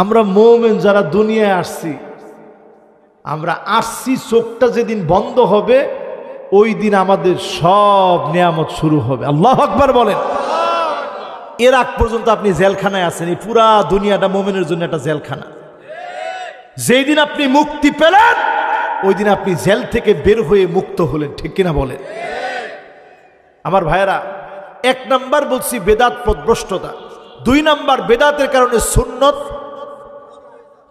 আমরা মৌমেন যারা দুনিয়ায় আসছি, আমরা আসছি, চোখটা যেদিন বন্ধ হবে, ওই দিন আমাদের সব নিয়ামত শুরু হবে। আল্লাহ আকবার বলেন। এর আগ পর্যন্ত আপনি জেলখানায় আছেন, এই পুরা দুনিয়াটা মোমেনের জন্য একটা জেলখানা। যেই দিন আপনি মুক্তি পেলেন, ওই দিন আপনি জেল থেকে বের হয়ে মুক্ত হলেন, ঠিক কিনা বলেন? আমার ভাইয়েরা, এক নাম্বার বলছি বেদাত পদভ্রষ্টতা। দুই নাম্বার বেদাতের কারণে সুন্নত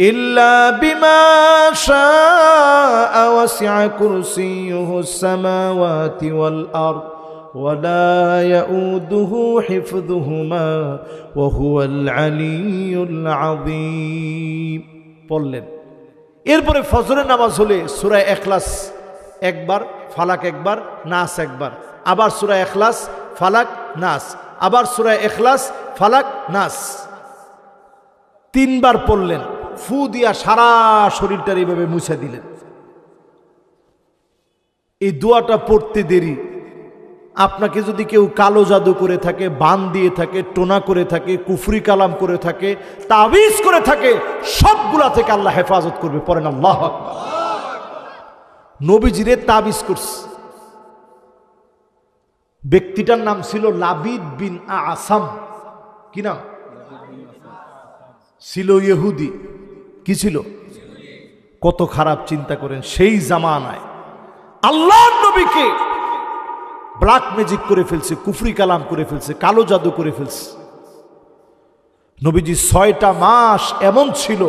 إلا بما شاء وسع كرسيه السماوات والأرض ولا يؤوده حفظهما وهو العلي العظيم পড়লেন এরপরে ফজরের নামাজ হলে সুরায় এখলাস একবার ফালাক একবার নাস একবার আবার সুরায় এখলাস ফালাক নাস আবার সুরায় এখলাস ফালাক নাস তিনবার পড়লেন ফু দিয়া সারা শরীরটার এইভাবে মুছে দিলেন। এই দোয়াটা পড়তে দেরি। আপনাকে যদি কেউ কালো জাদু করে থাকে, বান দিয়ে থাকে, টোনা করে থাকে, কুফরি কালাম করে থাকে, তাবিজ করে থাকে, সবগুলা থেকে আল্লাহ হেফাজত করবে, পড়েন আল্লাহ নবীজিরে তাবিজ করছে। ব্যক্তিটার নাম ছিল লাবিদ বিন আসাম। কি নাম? ছিল ইহুদি। কি ছিল? কত খারাপ চিন্তা করেন সেই জামানায়। আল্লাহ নবীকে ব্ল্যাক ম্যাজিক করে ফেলছে, কুফরি কালাম করে ফেলছে, কালো জাদু করে ফেলছে। নবীজি ছয়টা মাস এমন ছিল,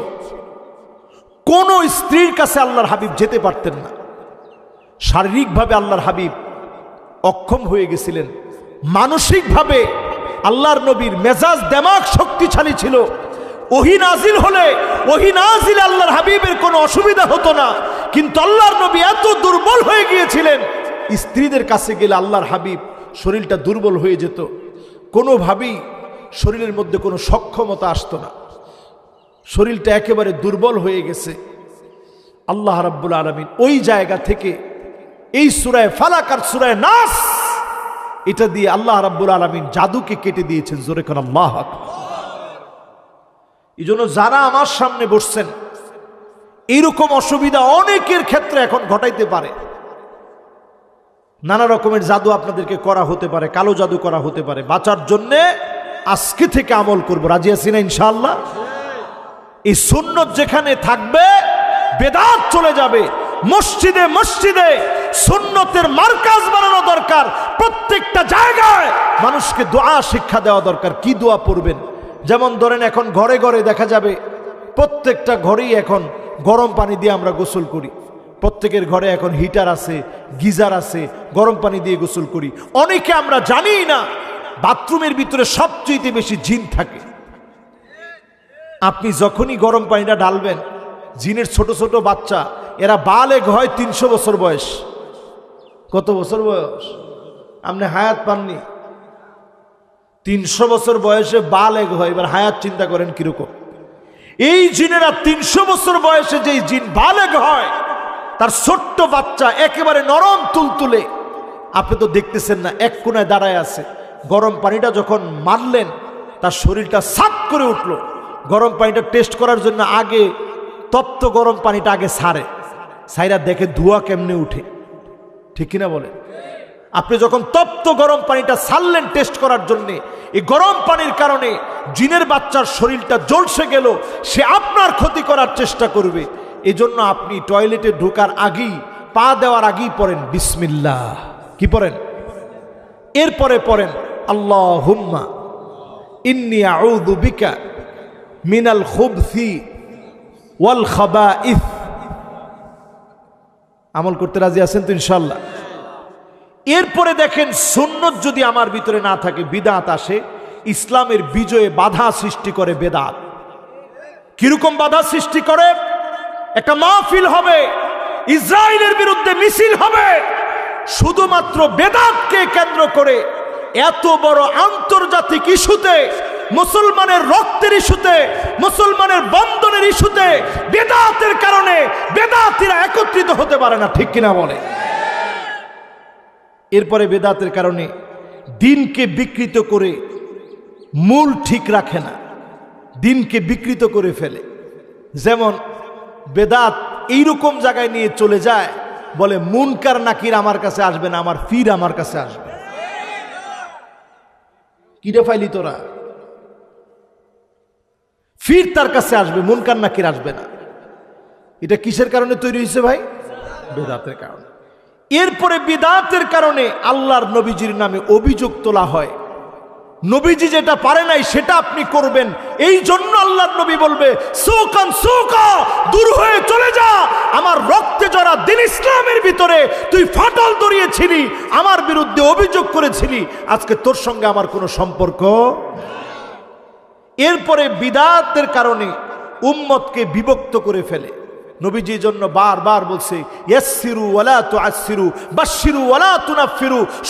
কোন স্ত্রীর কাছে আল্লাহর হাবিব যেতে পারতেন না। শারীরিকভাবে আল্লাহর হাবিব অক্ষম হয়ে গেছিলেন। মানসিকভাবে আল্লাহর নবীর মেজাজ দেমাগ শক্তিশালী ছিল। ওহি নাজিল হলে, ওহি নাজিল আল্লাহর হাবিবের কোনো অসুবিধা হতো না। কিন্তু আল্লাহর নবী এত দুর্বল হয়ে গিয়েছিলেন, স্ত্রীদের কাছে গেলে আল্লাহর হাবিব শরীরটা দুর্বল হয়ে যেত। কোনোভাবেই শরীরের মধ্যে কোনো সক্ষমতা আসতো না। শরীরটা একেবারে দুর্বল হয়ে গেছে। আল্লাহ রাব্বুল আলমিন ওই জায়গা থেকে এই সুরায় ফালাক আর সুরায় নাস, এটা দিয়ে আল্লাহ রাব্বুল আলমিন জাদুকে কেটে দিয়েছেন, জোরে কোন আল্লাহ এই জন্য যারা আমার সামনে বসছেন এইরকম অসুবিধা অনেকের ক্ষেত্রে এখন ঘটাইতে পারে। নানা রকমের জাদু আপনাদেরকে করা হতে পারে, কালো জাদু করা হতে পারে। বাঁচার জন্যে আজকে থেকে আমল করব। রাজি আছি না ইনশাল্লাহ এই সুন্নত যেখানে থাকবে, বেদাত চলে যাবে। মসজিদে মসজিদে সুন্নতের মার্কাজ বানানো দরকার। প্রত্যেকটা জায়গায় মানুষকে দোয়া, শিক্ষা দেওয়া দরকার। কি দোয়া পড়বেন? যেমন ধরেন এখন ঘরে ঘরে দেখা যাবে, প্রত্যেকটা ঘরেই এখন গরম পানি দিয়ে আমরা গোসল করি। প্রত্যেকের ঘরে এখন হিটার আছে, গিজার আছে, গরম পানি দিয়ে গোসল করি। অনেকে আমরা জানি না, বাথরুমের ভিতরে সবচেয়ে বেশি জিন থাকে। আপনি যখনই গরম পানিটা ডালবেন জিনের ছোট ছোট বাচ্চা, এরা বালেগ হয় তিনশো বছর বয়স। কত বছর বয়স? আপনি হায়াত পাননি? তিনশো বছর বয়সে বালেগ হয়, এবার হায়াত চিন্তা করেন কীরকম? এই জিনেরা তিনশো বছর বয়সে যেই জিন বালেগ হয়, তার ছোট্ট বাচ্চা একেবারে নরম তুলতুলে। আপনি তো দেখতেছেন না, এক কোনায় দাঁড়ায় আছে। গরম পানিটা যখন মারলেন, তার শরীরটা সাপ করে উঠল। গরম পানিটা টেস্ট করার জন্য আগে তপ্ত গরম পানিটা আগে সারে। সাইরা দেখে ধোয়া কেমনে উঠে? ঠিক কিনা বলে আপনি যখন তপ্ত গরম পানিটা সারলেন টেস্ট করার জন্য, এই গরম পানির কারণে জিনের বাচ্চার শরীরটা জ্বলসে গেল, সে আপনার ক্ষতি করার চেষ্টা করবে। এজন্য আপনি টয়লেটে ঢোকার আগেই, পা দেওয়ার আগেই পড়েন, বিসমিল্লাহ। কি পড়েন? এরপরে পড়েন আল্লাহ হুম্মা ইন্নি আউদু বিকা মিনাল খুবসি ওয়াল খাবা আমল করতে রাজি আছেন তো ইনশাল্লাহ এরপরে দেখেন সুন্নত যদি আমার ভিতরে না থাকে, বিদাত আসে, ইসলামের বিজয়ে বাধা সৃষ্টি করে বেদাত। কীরকম বাধা সৃষ্টি করে? একটা মাহফিল হবে ইসরায়েলের বিরুদ্ধে মিছিল হবে, শুধুমাত্র বেদাতকে কেন্দ্র করে এত বড় আন্তর্জাতিক ইস্যুতে, মুসলমানের রক্তের ইস্যুতে, মুসলমানের বন্ধনের ইস্যুতে বেদাতের কারণে বেদাতিরা একত্রিত হতে পারে না, ঠিক কিনা বলে? এরপরে বেদাতের কারণে দিনকে বিকৃত করে মূল ঠিক রাখে না, দিনকে বিকৃত করে ফেলে। যেমন বেদাত এইরকম জায়গায় নিয়ে চলে যায়, বলে, মুনকার নাকির আমার কাছে আসবে না, আমার ফির আমার কাছে আসবে। কিরে ফাইলি তোরা? ফির তার কাছে আসবে, মুনকার নাকির আসবে না। এটা কিসের কারণে তৈরি হয়েছে ভাই? বেদাতের কারণে। এরপরে বিদাতের কারণে আল্লাহর নবীজির নামে অভিযোগ তোলা হয়। নবীজি যেটা পারে নাই, সেটা আপনি করবেন। এই জন্য আল্লাহর নবী বলবে, সুকান, সুকা, দূর হয়ে চলে যা। আমার রক্তে জড়া দিন ইসলামের ভিতরে তুই ফাটল দড়িয়েছিলি আমার বিরুদ্ধে অভিযোগ করেছিলি। আজকে তোর সঙ্গে আমার কোনো সম্পর্ক এরপরে বিদাতের কারণে উম্মতকে বিভক্ত করে ফেলে। নবীজির জন্য বারবার বলছে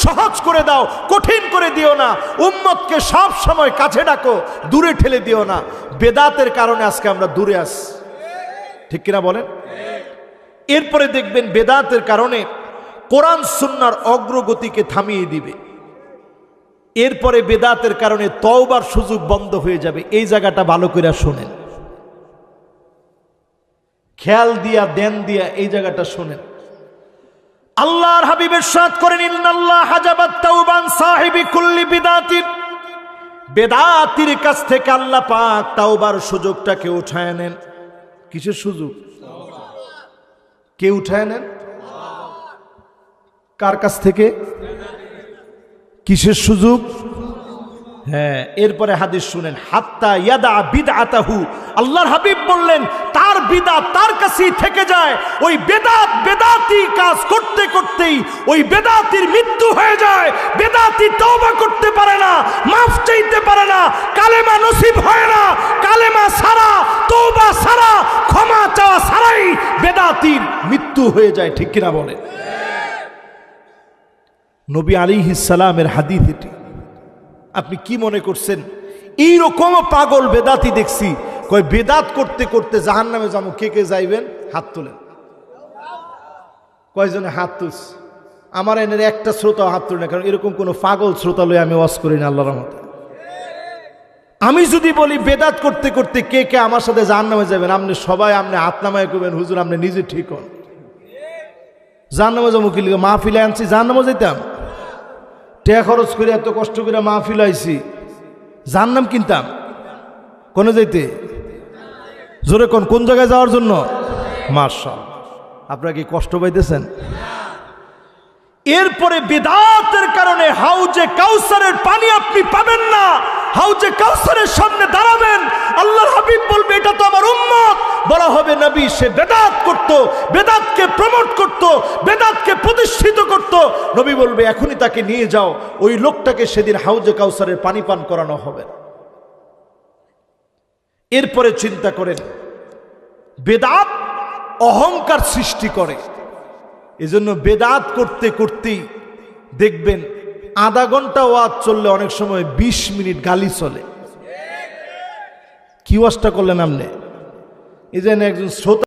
সহজ করে দাও, কঠিন করে দিও না, উম্মতকে সব সময় কাছে ডাকো, দূরে ঠেলে দিও না। বেদাতের কারণে আজকে আমরা দূরে আস ঠিক কিনা বলেন? এরপরে দেখবেন বেদাতের কারণে কোরআন সুন্নার অগ্রগতিকে থামিয়ে দিবে। এরপরে বেদাতের কারণে তওবার সুযোগ বন্ধ হয়ে যাবে। এই জায়গাটা ভালো করে শোনেন। খেয়াল দিয়া দেন দিয়া এই জায়গাটা শোনেন। আল্লাহর হাবিবের সাথ করেন, ইন্নাল্লাহ হাজাবাত তাওবান সাহিবি কুল্লি বিদাতির বেদাতির কাছ থেকে আল্লাহ পাক তাওবার সুযোগটাকে উঠায় নেন। কিসের সুযোগ? কে উঠায় নেন? কার কাছ থেকে? কিসের সুযোগ? হ্যাঁ এরপরে হাদিস শুনেন, হাত্তা ইয়াদা বিদআতাহু। আল্লাহর হাবিব বললেন তার বিদাত তার কাছেই থেকে যায়। ওই বেদাত বেদাতি কাজ করতে করতেই ওই বেদাতির মৃত্যু হয়ে যায়। বেদাতি তওবা করতে পারে না, মাফ চাইতে পারে না, কালেমা নসিব হয় না, কালেমা সারা, তওবা সারা, ক্ষমা চাওয়া সারাই বেদাতির মৃত্যু হয়ে যায়, ঠিক কিনা বলে? নবী আলিহিস সালামের হাদিস এটি। আপনি কি মনে করছেন? এইরকম পাগল বেদাতি দেখছি। কয়, বেদাত করতে করতে জাহান নামে যাব, কে কে যাইবেন? হাত তোলেন। কয়জনে হাত তুলস আমার এনের একটা শ্রোতা হাত তুলে না, কারণ এরকম কোনো পাগল শ্রোতা লয়ে আমি ওয়াজ করি না আল্লাহর মতে আমি যদি বলি, বেদাত করতে করতে কে কে আমার সাথে জাহান নামে যাবেন, আপনি সবাই আপনি হাত নামায় করবেন হুজুর, আপনি নিজে ঠিক হন। জাহান নামে যাব কি লিখে মাহফিলে আনছি জাহান নামে যেতাম টেয়া খরচ করে এত কষ্ট করে মাহফিল আইছি। যার নাম কিনতাম। কোনে যাইতে? জোরে কোন কোন জায়গায় যাওয়ার জন্য? মার্শাল আপনারা কি কষ্ট পাইতেছেন? এরপরে বেদাতের কারণে হাউজে কাউসারের পানি আপনি পাবেন না। হাউজে কাউসারের সামনে দাঁড়াবেন। আল্লাহর হাবিব বলবে, এটা তো আমার উম্মত। বলা হবে, নবী, সে বেদাত করত, বেদাতকে প্রমোট করত, বেদাতকে প্রতিষ্ঠিত করত। নবী বলবে, এখনই তাকে নিয়ে যাও। ওই লোকটাকে সেদিন হাউজে কাউসারের পানি পান করানো হবে এরপরে চিন্তা করেন, বেদাত অহংকার সৃষ্টি করে। এজন্য বেদাত করতে করতেই দেখবেন আধা ঘণ্টা ওয়াজ চললে অনেক সময় ২০ মিনিট গালি চলে। কি ওয়াজটা করলেন আপনি? এই যে একজন শ্রোতা